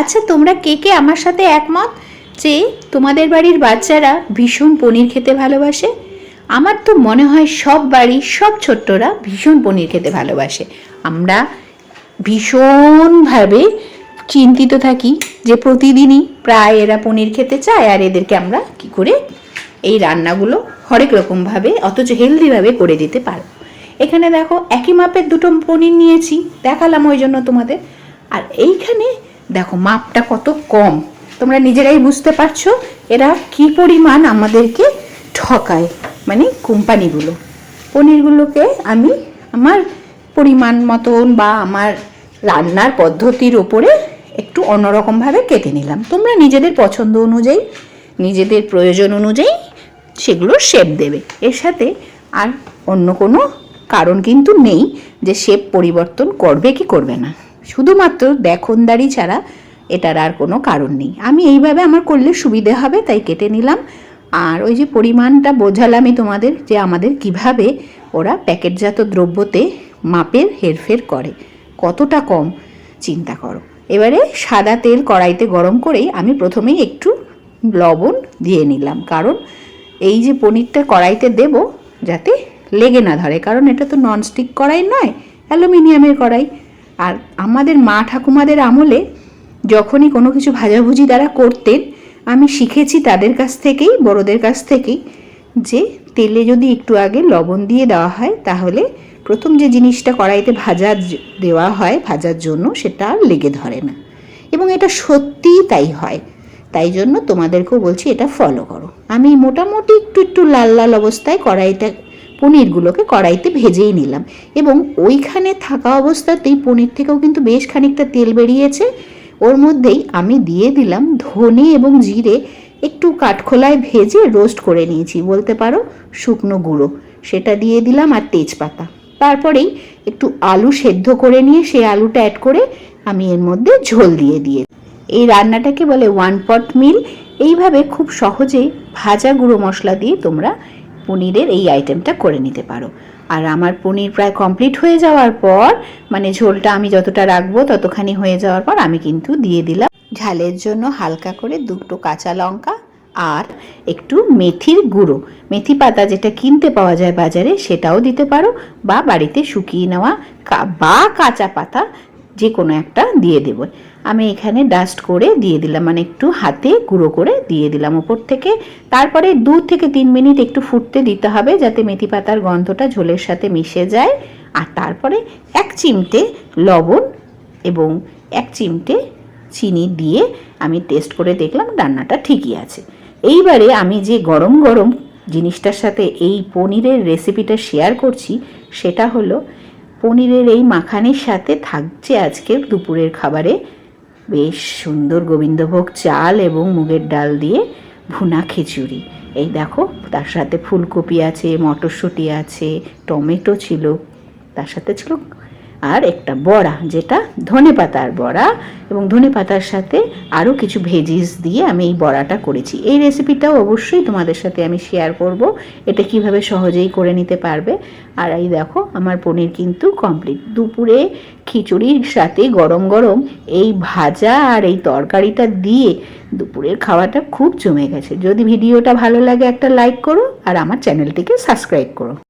আচ্ছা তোমরা কে কে আমার সাথে একমত যে তোমাদের বাড়ির বাচ্চারা ভীষণ পনির খেতে ভালোবাসে? আমার তো মনে হয় সব বাড়ির সব ছোট্টরা ভীষণ পনির খেতে ভালোবাসে। আমরা ভীষণভাবে চিন্তিত থাকি যে প্রতিদিনই প্রায় এরা পনির খেতে চায় আর এদেরকে আমরা কি করে এই রান্নাগুলো হরেক রকমভাবে, অথচ হেলদিভাবে করে দিতে পারব। এখানে দেখো, একই মাপের দুটো পনির নিয়েছি, দেখালাম ওই জন্য তোমাদের। আর এইখানে দেখো, মাপটা কত কম। তোমরা নিজেরাই বুঝতে পারছ এরা কি পরিমাণ আমাদেরকে ঠকায় মানে কোম্পানিগুলো। পনিরগুলোকে আমি আমার পরিমাণ মতন বা আমার রান্নার পদ্ধতির ওপরে একটু অন্যরকমভাবে কেটে নিলাম। তোমরা নিজেদের পছন্দ অনুযায়ী, নিজেদের প্রয়োজন অনুযায়ী সেগুলো শেপ দেবে। এর সাথে আর অন্য কোনো কারণ কিন্তু নেই যে শেপ পরিবর্তন করবে কি করবে না। শুধুমাত্র দেখনদারি ছাড়া এটার আর কোনো কারণ নেই। আমি এইভাবে আমার করলে সুবিধে হবে, তাই কেটে নিলাম। আর ওই যে পরিমাণটা বোঝালামই তোমাদের যে আমাদের কীভাবে ওরা প্যাকেটজাত দ্রব্যতে মাপের হেরফের করে। কতটা কম, চিন্তা করো। এবারে সাদা তেল কড়াইতে গরম করেই আমি প্রথমেই একটু লবণ দিয়ে নিলাম। কারণ এই যে পনিরটা কড়াইতে দেব, যাতে লেগে না ধরে। কারণ এটা তো ননস্টিক কড়াই নয়, অ্যালুমিনিয়ামের কড়াই। আর আমাদের মা ঠাকুমাদের আমলে যখনই কোনো কিছু ভাজাভুজি তারা করতেন, আমি শিখেছি তাদের কাছ থেকেই, বড়দের কাছ থেকেই, যে তেলে যদি একটু আগে লবণ দিয়ে দেওয়া হয়, তাহলে প্রথম যে জিনিসটা কড়াইতে ভাজা দেওয়া হয়, ভাজার জন্য সেটা আর লেগে ধরে না। এবং এটা সত্যিই তাই হয়। তাই জন্য তোমাদেরকেও বলছি এটা ফলো করো। আমি মোটামুটি একটু একটু লাল লাল অবস্থায় কড়াইটা পনিরগুলোকে কড়াইতে ভেজেই নিলাম। এবং ওইখানে থাকা অবস্থাতেই পনির থেকেও কিন্তু বেশ খানিকটা তেল বেরিয়েছে। ওর মধ্যেই আমি দিয়ে দিলাম ধনে এবং জিরে একটু কাঠখোলায় ভেজে রোস্ট করে নিয়েছি, বলতে পারো শুকনো গুঁড়ো। সেটা দিয়ে দিলাম আর তেজপাতা। তারপরেই একটু আলু সেদ্ধ করে নিয়ে সেই আলুটা অ্যাড করে আমি এর মধ্যে ঝোল দিয়ে দিয়ে এই রান্নাটাকে বলে ওয়ান পট মিল এইভাবে খুব সহজেই ভাজা গুঁড়ো মশলা দিয়ে তোমরা পনিরের এই আইটেমটা করে নিতে পারো। আর আমার পনির প্রায় কমপ্লিট হয়ে যাওয়ার পর মানে ঝোলটা আমি যতটা রাখব ততখানি হয়ে যাওয়ার পর আমি কিন্তু দিয়ে দিলাম ঝালের জন্য হালকা করে দুটো কাঁচা লঙ্কা আর একটু মেথির গুঁড়ো। মেথি পাতা যেটা কিনতে পাওয়া যায় বাজারে সেটাও দিতে পারো বা বাড়িতে শুকিয়ে নেওয়া বা কাঁচা পাতা যে কোনো একটা দিয়ে দেবো। আমি এখানে ডাস্ট করে দিয়ে দিলাম মানে একটু হাতে গুঁড়ো করে দিয়ে দিলাম উপর থেকে। তারপরে দু থেকে তিন মিনিট একটু ফুটতে দিতে হবে যাতে মেথি পাতার গন্ধটা ঝোলের সাথে মিশে যায়। আর তারপরে এক চিমটে লবণ এবং এক চিমটে চিনি দিয়ে আমি টেস্ট করে দেখলাম রান্নাটা ঠিকই আছে। এইবারে আমি যে গরম গরম জিনিসটার সাথে এই পনিরের রেসিপিটা শেয়ার করছি, সেটা হলো পনিরের এই মাখানের সাথে থাকছে আজকে দুপুরের খাবারে। বেশ সুন্দর গোবিন্দভোগ চাল এবং মুগের ডাল দিয়ে ভুনা খিচুড়ি। এই দেখো, তার সাথে ফুলকপি আছে, মটরশুঁটি আছে, টমেটো ছিল, তার সাথে ছিল আর একটা বড়া, যেটা ধনে পাতার বড়া। এবং ধনে পাতার সাথে আরও কিছু ভেজিস দিয়ে আমি এই বড়াটা করেছি। এই রেসিপিটাও অবশ্যই তোমাদের সাথে আমি শেয়ার করব। এটা কীভাবে সহজেই করে নিতে পারবে। আর এই দেখো, আমার পনির কিন্তু কমপ্লিট দুপুরে খিচুড়ির সাথে গরম গরম এই ভাজা আর এই তরকারিটা দিয়ে দুপুরের খাওয়াটা খুব জমে গেছে। যদি ভিডিওটা ভালো লাগে একটা লাইক করো আর আমার চ্যানেলটিকে সাবস্ক্রাইব করো।